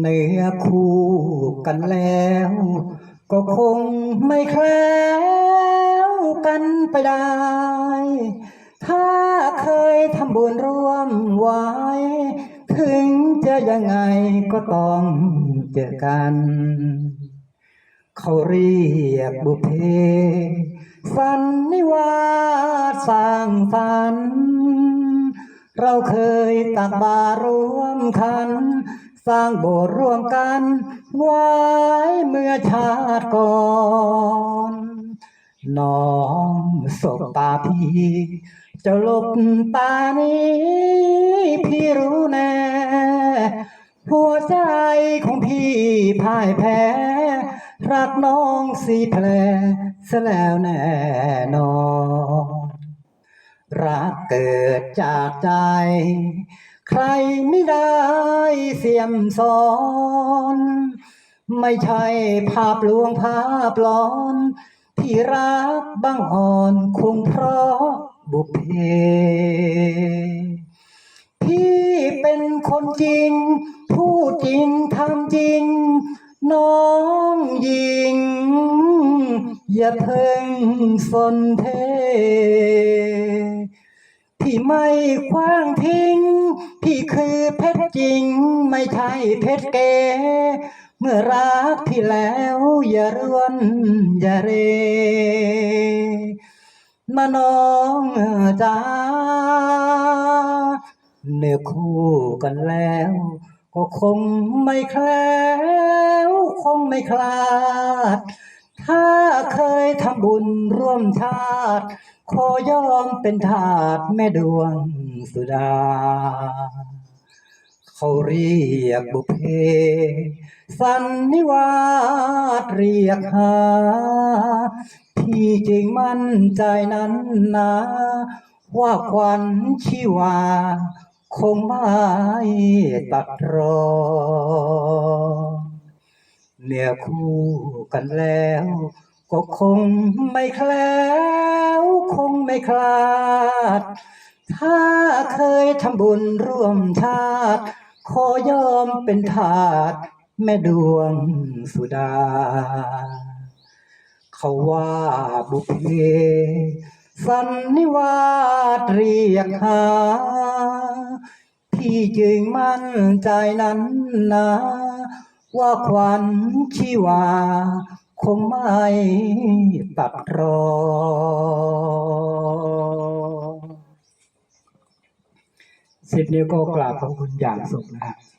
เนื้อคู่กันแล้ว ก็คงไม่แคล้วกันไปได้ ถ้าเคยทำบุญร่วมไว้ ถึงจะยังไงก็ต้องเจอกัน เขาเรียกบุพเพสันนิวาสสร้างฝัน เราเคยตักบารร่วมคัน สร้างโบสถ์ร่วมกันไว้เมื่อชาติก่อนน้องสบตาพี่จะลบตานี้พี่รู้แน่หัวใจของพี่พ่ายแพ้รักน้องสีแผลซะแล้วแน่นอนรั เกิดจากใจ ใครไม่ได้เสียมสอน ไม่ใช่ภาพลวงภาพหลอน ที่รักบังอ่อนคงเพราะบุพเพพี่เป็นคนจริง พูดจริงทำจริง น้องหญิง อย่าเพิ่งสนเท ไม่คว้างทิ้ง พี่คือเพชรจริง ไม่ใช่เพชรเก เมื่อรักพี่แล้วอย่าร่วนอย่าเร มาน้องจ้าเนื้อคู่กันแล้ว ก็คงไม่แคล้ว คงไม่คลาด ถ้าเคยทำบุญร่วมชาติขอยอมเป็นทาสแม่ดวงสุดา เขาเรียกบุพเพ สันนิวาสเรียกหาพี่จึงมั่นใจนั้นนะ ว่าควันชีวา คงไม่ตัดรอน เนื้อคู่กันแล้ว ก็คงไม่แคล้วคงไม่คลาด ถ้าเคยทำบุญร่วมชาติขอยอมเป็นทาสแม่ดวงสุดา เขาว่าบุพเพสันนิวาสเรียกหาพี่จึงมั่นใจนั้นนะ ว่าควันชีวา คงไม่ปักรอ สิบนิ้วก็กราบขอบคุณอย่างสุดนะครับ